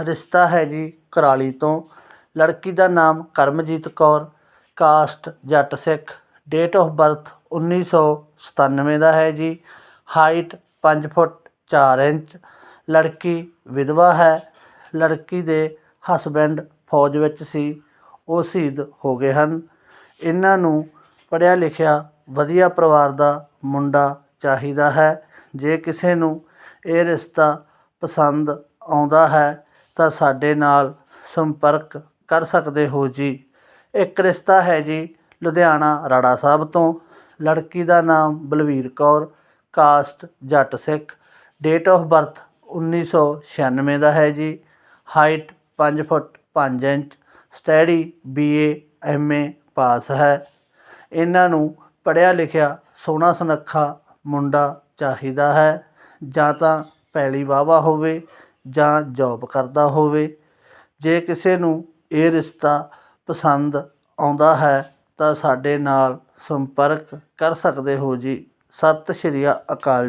ਰਿਸ਼ਤਾ ਹੈ ਜੀ ਕੁਰਾਲੀ ਤੋਂ। ਲੜਕੀ ਦਾ ਨਾਮ Karamjit Kaur, caste Jatt Sikh. Date of birth 1997 ਦਾ ਹੈ ਜੀ। Height 5 foot 4 inch. ਲੜਕੀ ਵਿਧਵਾ ਹੈ। ਲੜਕੀ ਦੇ ਹਸਬੈਂਡ ਫੌਜ ਵਿੱਚ ਸੀ। ਉਹ ਸ਼ਹੀਦ ਹੋ ਗਏ ਹਨ। ਇਹਨਾਂ ਨੂੰ ਪੜ੍ਹਿਆ ਲਿਖਿਆ ਵਧੀਆ ਪਰਿਵਾਰ ਦਾ ਮੁੰਡਾ ਚਾਹੀਦਾ ਹੈ। ਜੇ ਕਿਸੇ ਨੂੰ ਇਹ ਰਿਸ਼ਤਾ ਪਸੰਦ ਆਉਂਦਾ ਹੈ ਤਾਂ ਸਾਡੇ ਨਾਲ ਸੰਪਰਕ ਕਰ ਸਕਦੇ ਹੋ ਜੀ। ਇੱਕ ਰਿਸ਼ਤਾ ਹੈ ਜੀ ਲੁਧਿਆਣਾ ਰਾੜਾ ਸਾਹਿਬ ਤੋਂ। ਲੜਕੀ ਦਾ ਨਾਮ Balvir Kaur, caste Jatt Sikh. Date of birth 1996 ਦਾ ਹੈ ਜੀ। Height 5 foot 5 inch, study BA MA pass ਹੈ। ਇਹਨਾਂ ਨੂੰ ਪੜ੍ਹਿਆ ਲਿਖਿਆ ਸੋਹਣਾ ਸੁਨੱਖਾ ਮੁੰਡਾ ਚਾਹੀਦਾ ਹੈ। ਜਾਂ ਤਾਂ ਪੈਲੀ ਵਾਹਵਾ ਹੋਵੇ ਜਾਂ ਜੌਬ ਕਰਦਾ ਹੋਵੇ। ਜੇ ਕਿਸੇ ਨੂੰ ਇਹ ਰਿਸ਼ਤਾ ਪਸੰਦ ਆਉਂਦਾ ਹੈ, ਤਾਂ ਸਾਡੇ ਨਾਲ ਸੰਪਰਕ ਕਰ ਸਕਦੇ ਹੋ ਜੀ। ਸਤਿ ਸ਼੍ਰੀ ਅਕਾਲ ਜੀ।